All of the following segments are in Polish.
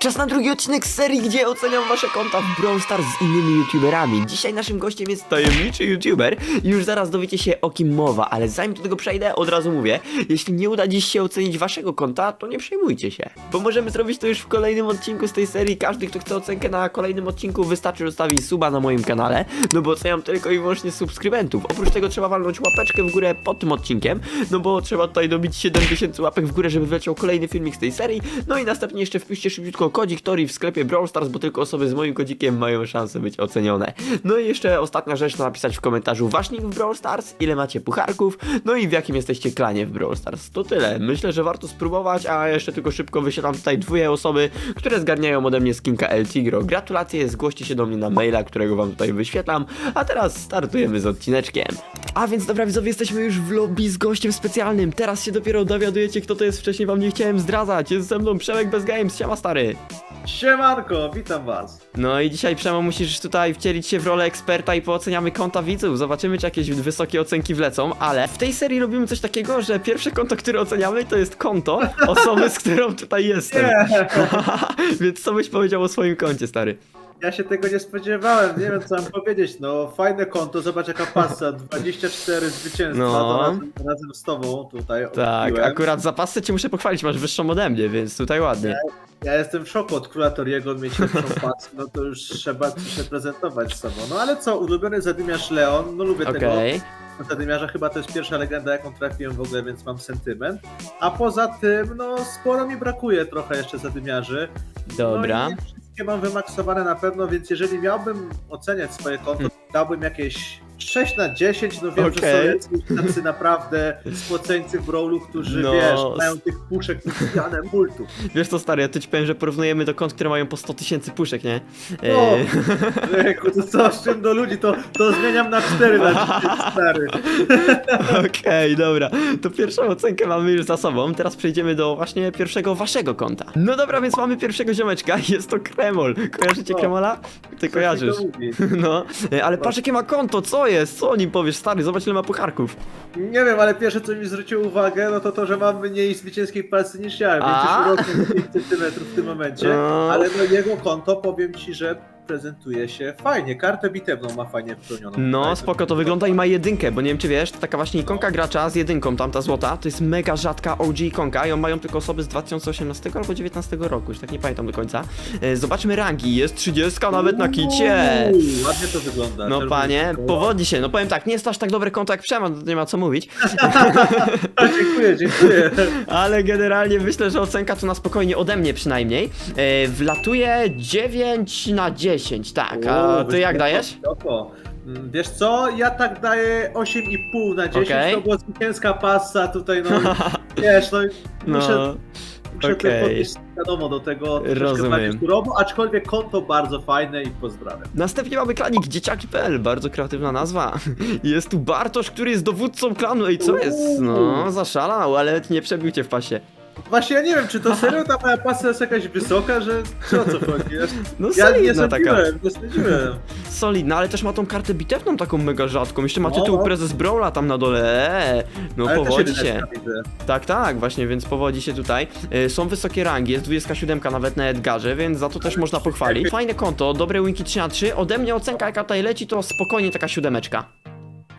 Czas na drugi odcinek z serii, gdzie oceniam wasze konta w Brawl Stars z innymi youtuberami. Dzisiaj naszym gościem jest tajemniczy youtuber i już zaraz dowiecie się o kim mowa, ale zanim do tego przejdę, od razu mówię, jeśli nie uda dziś się ocenić waszego konta, to nie przejmujcie się, bo możemy zrobić to już w kolejnym odcinku z tej serii. Każdy, kto chce ocenkę na kolejnym odcinku, wystarczy zostawić suba na moim kanale, no bo oceniam tylko i wyłącznie subskrybentów. Oprócz tego trzeba walnąć łapeczkę w górę pod tym odcinkiem, no bo trzeba tutaj dobić 7000 łapek w górę, żeby wleciał kolejny filmik z tej serii, no i następnie jeszcze wpiszcie szybciutko kodzik Tori w sklepie Brawl Stars, bo tylko osoby z moim kodzikiem mają szansę być ocenione. No i jeszcze ostatnia rzecz, to napisać w komentarzu wasz nick w Brawl Stars, ile macie pucharków, no i w jakim jesteście klanie w Brawl Stars. To tyle. Myślę, że warto spróbować, a jeszcze tylko szybko wyświetlam tutaj dwie osoby, które zgarniają ode mnie skinka El Tigro. Gratulacje, zgłoście się do mnie na maila, którego wam tutaj wyświetlam, a teraz startujemy z odcineczkiem. A więc dobra widzowie, jesteśmy już w lobby z gościem specjalnym. Teraz się dopiero dowiadujecie, kto to jest. Wcześniej wam nie chciałem zdradzać. Jest ze mną Przemek bez Games. Siema stary. Siemanko, witam was. No i dzisiaj Przemo musisz tutaj wcielić się w rolę eksperta i pooceniamy konta widzów. Zobaczymy, czy jakieś wysokie ocenki wlecą, ale w tej serii robimy coś takiego, że pierwsze konto, które oceniamy, to jest konto osoby, z którą tutaj jestem. Nie, Więc co byś powiedział o swoim koncie, stary? Ja się tego nie spodziewałem, nie wiem co mam powiedzieć. No, fajne konto, zobacz jaka pasa, 24 zwycięstwa, No. to razem, razem z tobą tutaj Tak, odbiłem. akurat za pasy cię muszę pochwalić, masz wyższą ode mnie, więc tutaj ładnie. Ja jestem w szoku od króla Toriego mieć lepszą pasę, no to już trzeba się prezentować z sobą. No ale co, ulubiony zadymiarz Leon, no lubię tego. Okej. Zadymiarza chyba to jest pierwsza legenda, jaką trafiłem w ogóle, więc mam sentyment. A poza tym, no sporo mi brakuje trochę jeszcze zadymiarzy. Dobra. No i nie wszystkie mam wymaksowane na pewno, więc jeżeli miałbym oceniać swoje konto, dałbym jakieś 6 na 10, no wiem. Okej. że są jacyś tacy naprawdę spoceńcy w brawlu, którzy No. wiesz, mają tych puszek wbijane multów. Wiesz co, stary, ja tu ci powiem, że porównujemy do kont, które mają po 100 tysięcy puszek, nie? No, Ejku, to co, z czym do ludzi, to, to zmieniam na 4 na 10, stary. Okej, dobra. To pierwszą ocenkę mamy już za sobą. Teraz przejdziemy do właśnie pierwszego waszego konta. No dobra, więc mamy pierwszego ziomeczka. Jest to Kremol. Kojarzycie O. Kremola? Ty kojarzysz. No, e, ale patrz jakie ma konto, co jest? Co o nim powiesz, stary? Zobacz ile ma pucharków. Nie wiem, ale pierwsze co mi zwróciło uwagę, no to to, że mam mniej zwycięskiej pasy niż ja, więc A? już rośnie 5 centymetrów w tym momencie. A. Ale no jego konto, powiem ci, że prezentuje się fajnie. Kartę bitewną ma fajnie wpełnioną. No, Tutaj spoko, to wygląda i ma jedynkę, bo nie wiem czy wiesz, to taka właśnie ikonka gracza z jedynką, tamta złota, to jest mega rzadka OG ikonka i ją mają tylko osoby z 2018 albo 2019 roku, już tak nie pamiętam do końca. E, Zobaczmy rangi, jest 30 nawet na kicie. Uuu, ładnie to wygląda. No panie, koło. powodzi się, no powiem tak, nie jest aż tak dobre konto jak Przeman, to nie ma co mówić, dziękuję, dziękuję. ale generalnie myślę, że ocenka to na spokojnie ode mnie przynajmniej. E, wlatuje 9 na 10, tak, a ty jak dajesz? wysoko. Mm, Wiesz co, ja tak daję 8,5 na 10, Okej. to była zwycięska pasa tutaj, no wiesz, no muszę, No, muszę okej. okay. podnieść wiadomo do tego troszkę Rozumiem. bardziej surowo, aczkolwiek konto bardzo fajne i pozdrawiam. Następnie mamy klanik dzieciaki.pl, bardzo kreatywna nazwa. Jest tu Bartosz, który jest dowódcą klanu. Ej, co jest? No, zaszalał, ale nie przebił cię w pasie. Właśnie ja nie wiem, czy to serio ta moja pasa jest jakaś wysoka, że czy o co chodzi? Ja, No ja nie solidna taka. sądziłem, nie sądziłem. Solidna, ale też ma tą kartę bitewną taką mega rzadką. Jeszcze ma No. tytuł prezes Brawla tam na dole. Eee, No Ale też powodzi się. widzę. Tak, tak, właśnie, więc powodzi się tutaj. E, Są wysokie rangi, jest 27 nawet na Edgarze, więc za to też można pochwalić. Fajne konto, dobre winki 3 na 3. Ode mnie ocenka jaka tutaj leci, to spokojnie taka siódemeczka.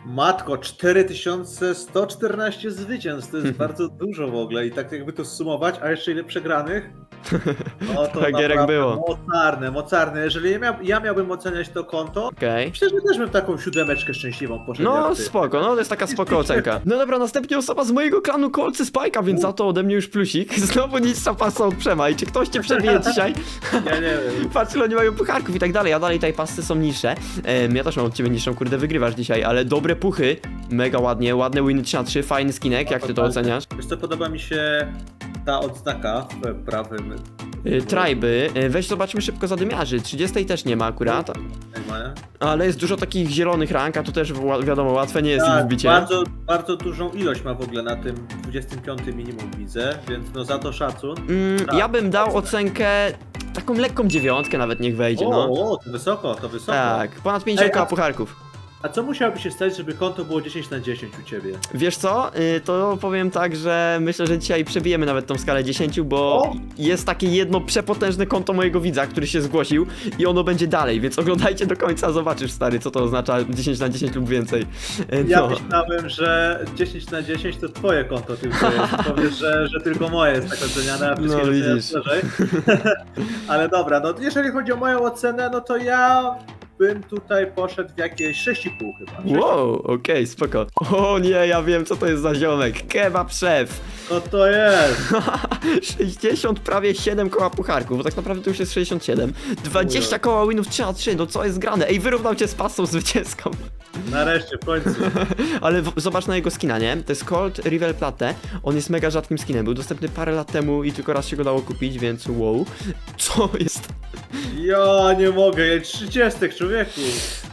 Matko, 4114 zwycięstw, to jest bardzo dużo w ogóle i tak jakby to sumować, a jeszcze ile przegranych? No to Tak, Gierek naprawdę było. Mocarne, mocarne. Jeżeli ja, miał, ja miałbym oceniać to konto, Okej. myślę, że też bym taką siódemeczkę szczęśliwą poszedł. No jak ty. spoko, no to jest taka spoko ocenka. No dobra, następnie osoba z mojego klanu Kolcy Spajka, więc za to ode mnie już plusik. Znowu niższa pasa od Przema i czy ktoś cię przebije dzisiaj? Ja nie wiem. Patrz, ile oni mają pucharków i tak dalej, a dalej tutaj pasy są niższe. Em, ja też mam od ciebie niższą, kurde, wygrywasz dzisiaj, ale dobre puchy, mega ładnie, ładne winy 3 na 3, fajny skinek, jak ty to oceniasz? Wiesz co, podoba mi się ta odznaka w prawym. Y, Trajby, y, weź zobaczmy szybko zadymiarzy, 30 też nie ma akurat, Jakby. ale jest dużo takich zielonych rank, a to też wiadomo, łatwe nie jest ich Tak, wbicie. bardzo, bardzo dużą ilość ma w ogóle na tym 25 minimum widzę, więc no za to szacun. Mm, Tak, ja bym dał ocenkę, taką lekką dziewiątkę nawet niech wejdzie, no. O, o, to wysoko, to wysoko. Tak, ponad 50 Ej, a- pucharków. A co musiałoby się stać, żeby konto było 10 na 10 u ciebie? Wiesz co, y, to powiem tak, że myślę, że dzisiaj przebijemy nawet tą skalę 10, bo O! jest takie jedno przepotężne konto mojego widza, który się zgłosił i ono będzie dalej, więc oglądajcie do końca, zobaczysz stary, co to oznacza 10 na 10 lub więcej. Y, Ja No. myślałem, że 10 na 10 to twoje konto tylko jest. Powiesz, że, że tylko moje jest tak oceniane, a wszystkie No, oceniam widzisz. Ale dobra, no jeżeli chodzi o moją ocenę, no to ja bym tutaj poszedł w jakieś 6,5 chyba. Wow, okej, spoko. O nie, ja wiem co to jest za ziomek. Kebab szef. No to jest. 60 prawie 7 koła pucharków, bo tak naprawdę to już jest 67. 20 koła winów 3 na 3, no co jest grane? Ej, wyrównał cię z pasą zwycięską. Nareszcie, w końcu. Ale w- zobacz na jego skina, nie? To jest Colt Rivel Plate. On jest mega rzadkim skinem. Był dostępny parę lat temu i tylko raz się go dało kupić, więc wow. Co jest? Ja nie mogę, ja 30 człowieku.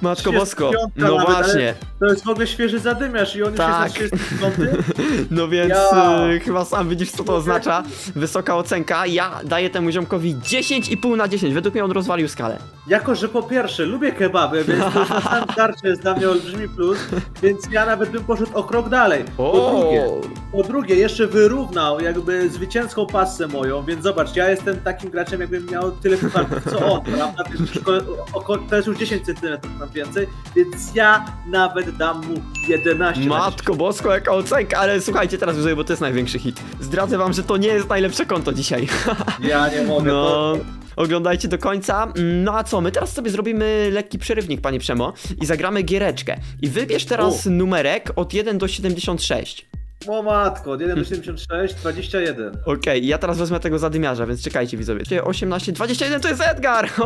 Matko 35 Bosko. No nawet, ale- właśnie. To jest w ogóle świeży zadymiarz i on Tak. już jest na 35. No więc Ja. y, chyba sam widzisz co to oznacza. Wysoka ocenka. Ja daję temu ziomkowi 10,5 na 10. Według mnie on rozwalił skalę. Jako, że po pierwsze lubię kebaby, więc to już na samym starcie jest dla mnie olbrzymi plus, więc ja nawet bym poszedł o krok dalej. Po drugie, po drugie, jeszcze wyrównał jakby zwycięską pasę moją, więc zobacz, ja jestem takim graczem, jakbym miał tyle pucharków co on, prawda? To jest już, ko- oko, to jest już 10 cm mam więcej, więc ja nawet dam mu 11 na Matko Bosko, jaka ocenka, ale słuchajcie teraz już, bo to jest największy hit. Zdradzę wam, że to nie jest najlepsze konto dzisiaj. 10. Ja nie mogę, No, to, oglądajcie do końca. No a co, my teraz sobie zrobimy lekki przerywnik, panie Przemo, i zagramy giereczkę. I wybierz teraz numerek od 1 do 76. o matko, od 1 do 76, 21. Okej, ja teraz wezmę tego zadymiarza, więc czekajcie widzowie. 18, 21 to jest Edgar!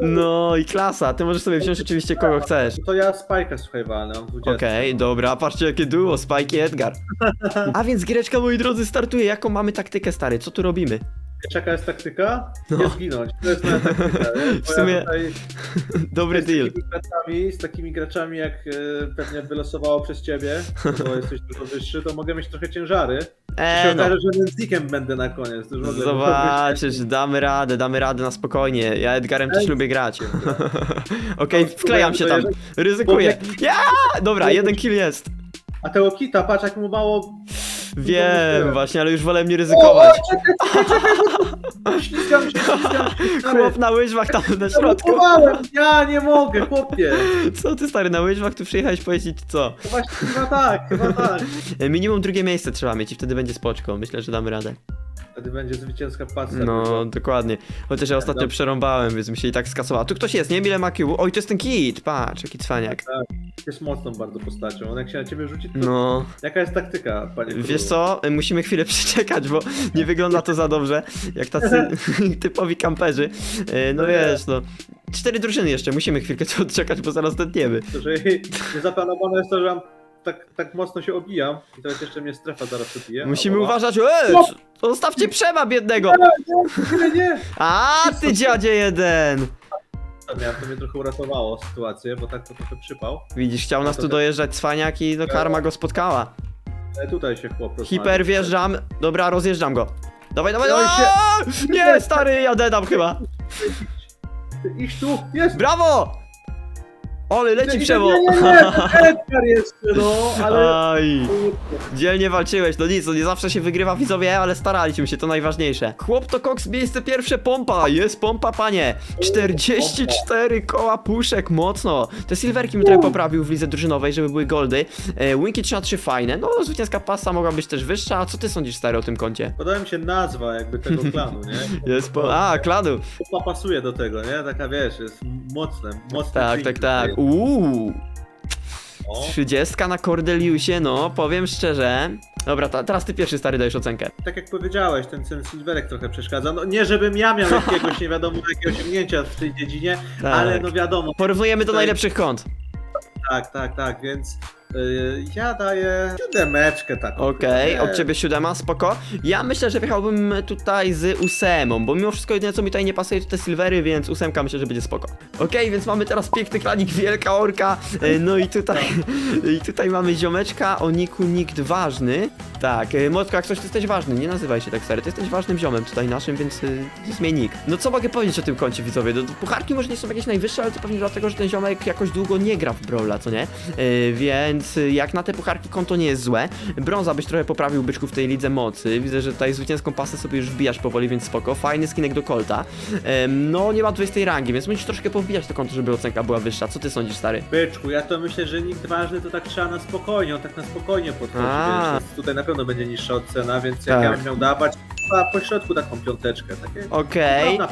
No i klasa, ty możesz sobie wziąć oczywiście kogo chcesz. To ja Spajka słuchaj walnę, mam 20. Okej, dobra, patrzcie jakie duo, Spike i Edgar. A więc giereczka, moi drodzy, startuje. Jaką mamy taktykę, stary? Co tu robimy? Jaka jest taktyka? No. Nie zginąć. To jest moja taktyka. nie? W sumie ja tutaj Dobry z deal. takimi, graczami, z takimi graczami, jak e, pewnie wylosowało przez ciebie, bo jesteś dużo wyższy, to mogę mieć trochę ciężary. się Eee, no. okaże, że nędznikiem będę na koniec. Zobaczysz, damy radę, damy radę na spokojnie. Ja Edgarem też lubię grać. Okej, To wklejam się tam. Ryzykuję. Ja! Dobra, jeden kill jest. A tego kita, patrz jak mu mało... Wiem właśnie, ale już wolę nie ryzykować. Ślizgam się, ślizgam się. stary. Chłop na łyżwach tam na środku. Ja nie mogę, chłopie. Co ty stary, na łyżwach tu przyjechałeś powiedzieć co? To właśnie chyba tak, chyba tak. Minimum drugie miejsce trzeba mieć i wtedy będzie spoczko. Myślę, że damy radę. Wtedy będzie zwycięska pasa. No, dokładnie. Chociaż ja ostatnio Dobrze. przerąbałem, więc mi się i tak skasowało. Tu ktoś jest, nie? Ile ma Q? Oj, to jest ten kit, patrz, jaki cwaniak. Jest mocną bardzo postacią. On jak się na ciebie rzuci, to... No, Jaka jest taktyka, panie wiesz królu? co? Musimy chwilę przeczekać, bo nie wygląda to za dobrze, jak tacy typowi kamperzy. E, No No wiesz, no. Cztery drużyny jeszcze, musimy chwilkę to odczekać, bo zaraz tętniemy. że niezaplanowane jest to, że mam tak, tak mocno się obijam i teraz jeszcze mnie strefa zaraz przebije. Musimy uważać, eee, zostawcie przema biednego! Nie, nie, nie! A, ty dziadzie jeden! Miałem, to mnie trochę uratowało sytuację, bo tak to trochę przypał. Widzisz, chciał nas tu dojeżdżać cwaniak i no karma go spotkała. Ale tutaj się chłop rozmawia. Hiper wjeżdżam, dobra, rozjeżdżam go. Dawaj, dawaj, Oj, dawaj! Nie, stary, ja dedam chyba. Idź tu, jest! Brawo! Ole, leci Nie, przewo! Nie, nie, nie, to Edgar jest, no, ale... Aj, dzielnie walczyłeś, no nic, no nie zawsze się wygrywa widzowie, ale staraliśmy się, to najważniejsze. Chłop to koks, miejsce pierwsze, pompa, jest pompa, panie. 44 koła puszek, mocno. Te silverki bym trochę poprawił w lidze drużynowej, żeby były goldy. E, Winki 3 na 3 fajne, no zwycięska pasa mogła być też wyższa, a co ty sądzisz, stary, o tym koncie? Podoba mi się nazwa jakby tego klanu, nie? Jest po... A, kladu. Chłopa pasuje do tego, nie? Taka wiesz, jest mocne, mocne Tak, tak, tak. Uuu. O, 30 na Cordeliusie, no, powiem szczerze. Dobra, ta, teraz ty pierwszy stary dajesz ocenkę. tak jak powiedziałeś, ten, ten Silverek trochę przeszkadza. No nie żebym ja miał jakiegoś nie wiadomo jakie osiągnięcia w tej dziedzinie, Tak. ale no wiadomo, Porównujemy do najlepszych kont. tak, tak, tak, więc Yy, ja daję siódemeczkę taką. Okej, Nie. od ciebie siódema, spoko. Ja myślę, że wjechałbym tutaj z ósemą, bo mimo wszystko jedyne co mi tutaj nie pasuje to te silvery, więc ósemka myślę, że będzie spoko. Okej, więc mamy teraz piękny klanik Wielka Orka, e, no i tutaj, i tutaj mamy ziomeczka o niku nikt ważny. Tak, e, Motko, jak coś, ty jesteś ważny, nie nazywaj się tak stary, ty jesteś ważnym ziomem tutaj naszym, więc y, zmień nick. No co mogę powiedzieć o tym koncie, widzowie? No, pucharki może nie są jakieś najwyższe, ale to pewnie dlatego, że ten ziomek jakoś długo nie gra w Brawla, co nie? E, więc y, jak na te pucharki konto nie jest złe. Brąza byś trochę poprawił byczku w tej lidze mocy. Widzę, że tutaj zwycięską pasę sobie już wbijasz powoli, więc spoko. Fajny skinek do Colta. Em, no nie ma 20 rangi, więc musisz troszkę powbijać to konto, żeby ocenka była wyższa. Co ty sądzisz, stary? Byczku, ja to myślę, że nikt ważny to tak trzeba na spokojnie, on tak na spokojnie podchodzi, A. tutaj na pewno będzie niższa ocena, więc jak Tak. ja bym miał dawać, po środku taką piąteczkę. Okej. Dobra,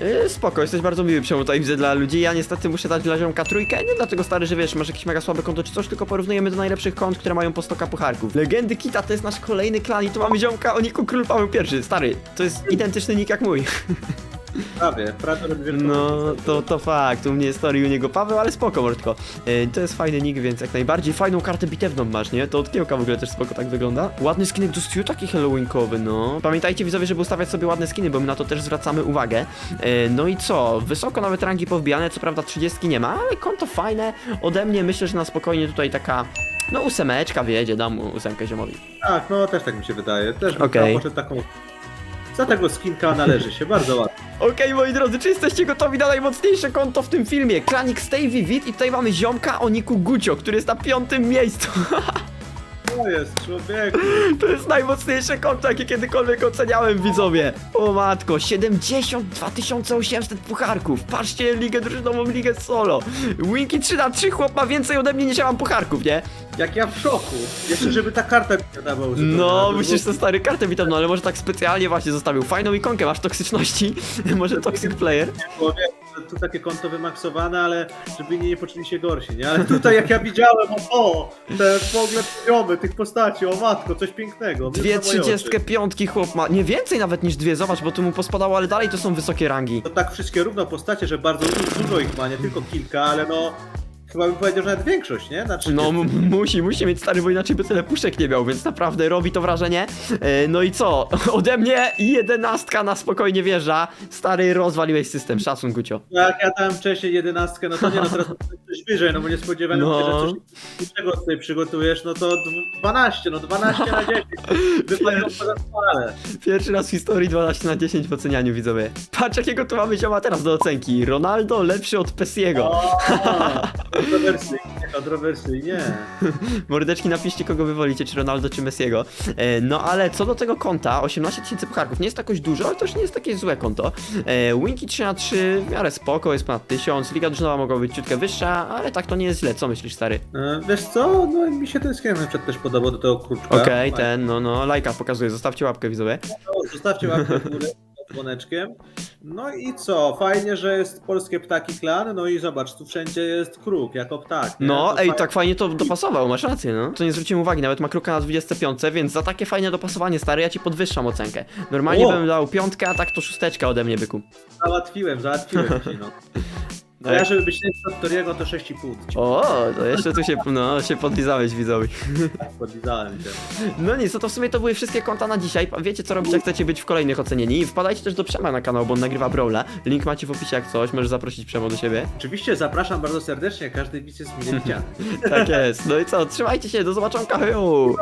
Yy, spoko, jesteś bardzo miły tutaj widzę dla ludzi. Ja niestety muszę dać dla ziomka trójkę. Nie dlatego stary, że wiesz, masz jakieś mega słabe konto czy coś, tylko porównujemy do najlepszych kont, które mają po 100 pucharków. Legendy Kita to jest nasz kolejny klan i tu mamy ziomka o niku Król Paweł I. Stary, to jest identyczny nick jak mój. prawie, prawie robi wielką No, różnicę. to, to fakt. U mnie jest story, u niego Paweł, ale spoko, Mordko. Yy, to jest fajny nick, więc jak najbardziej fajną kartę bitewną masz, nie? To od kiełka w ogóle też spoko tak wygląda. Ładny skinek do Stew, taki halloweenkowy, no. Pamiętajcie widzowie, żeby ustawiać sobie ładne skiny, bo my na to też zwracamy uwagę. Yy, no i co? Wysoko nawet rangi powbijane, co prawda 30 nie ma, ale konto fajne. Ode mnie myślę, że na spokojnie tutaj taka... No ósemeczka wiedzie, dam ósemkę ziomowi. Tak, no też tak mi się wydaje, też bym Okej. okay. poszedł taką... Za tego skinka należy się, bardzo ładnie. Okej, moi drodzy, czy jesteście gotowi na najmocniejsze konto w tym filmie? Klanik Stevie Wit i tutaj mamy ziomka o niku Gucio, który jest na piątym miejscu. To jest, człowieku. To jest najmocniejsze konto, jakie kiedykolwiek oceniałem, widzowie. O matko, 72 800 pucharków. Patrzcie, ligę drużynową, ligę solo. Winki 3 na 3 chłop ma więcej ode mnie niż ja mam pucharków, nie? Jak ja w szoku. Jeszcze żeby ta karta mi nie dawał. No, musisz to stary kartę witam, no ale może tak specjalnie właśnie zostawił. Fajną ikonkę masz toksyczności. może toxic player. Człowiek, tu takie konto wymaksowane, ale żeby inni nie poczuli się gorsi, nie? Ale tutaj jak ja widziałem, o, o te w ogóle poziomy tych postaci, o matko, coś pięknego. Dwie trzydziestkę piątki chłop ma. Nie więcej nawet niż dwie, zobacz, bo tu mu pospadało, ale dalej to są wysokie rangi. To tak wszystkie równo postacie, że bardzo dużo ich ma, nie tylko kilka, ale no... Chyba bym powiedział, że nawet większość, nie? Na 30. No m- musi, musi mieć stary, bo inaczej by tyle puszek nie miał, więc naprawdę robi to wrażenie. E, no i co? Ode mnie jedenastka na spokojnie wjeżdża. Stary, rozwaliłeś system, szacun Gucio. Jak ja dałem wcześniej jedenastkę, no to nie, no teraz coś wyżej, no bo nie spodziewałem No. się, że coś niczego tutaj przygotujesz, no to dw- 12, no 12 na 10. Wypaliło poza skalę. Pierwszy raz w historii 12 na 10 w ocenianiu, widzowie. Patrz jakiego tu mamy zioma teraz do ocenki. Ronaldo lepszy od Pessiego. O, Kontrowersyjnie, kontrowersyjnie. Mordeczki napiszcie kogo wy wolicie, czy Ronaldo, czy Messiego. E, no ale co do tego konta, 18 tysięcy pucharków, nie jest to jakoś dużo, ale też nie jest takie złe konto. E, Winki 3 na 3 w miarę spoko, jest ponad 1000, Liga Drużynowa mogła być ciutkę wyższa, ale tak to nie jest źle, co myślisz stary? E, Wiesz co, no mi się ten skin na przykład też podobał do tego kruczka. Okej, ten, no no, lajka pokazuje, zostawcie łapkę widzowie. No, Zostawcie łapkę w górę dzwoneczkiem. No i co, fajnie, że jest polskie ptaki klan, no i zobacz, tu wszędzie jest kruk, jako ptak. nie? No, To ej, fajnie. tak fajnie to dopasował, masz rację, no. To nie zwróciłem uwagi, nawet ma kruka na 25, więc za takie fajne dopasowanie, stary, ja ci podwyższam ocenkę. Normalnie O! bym dał piątkę, a tak to szósteczka ode mnie, byku. Załatwiłem, załatwiłem ci, no. No Ja, żeby być nie od Toriego, to 6,5. Ci O, to jeszcze tu się, no, się podlizałeś widzowi. podlizałem cię. No nic, no to w sumie to były wszystkie konta na dzisiaj. Wiecie co robić, jak chcecie być w kolejnych ocenieni. I wpadajcie też do Przema na kanał, bo on nagrywa Brawla. Link macie w opisie jak coś, możesz zaprosić Przemo do siebie. Oczywiście zapraszam bardzo serdecznie, każdy widz jest mile widziany. Tak jest. No i co, trzymajcie się, do zobaczonka, hejo!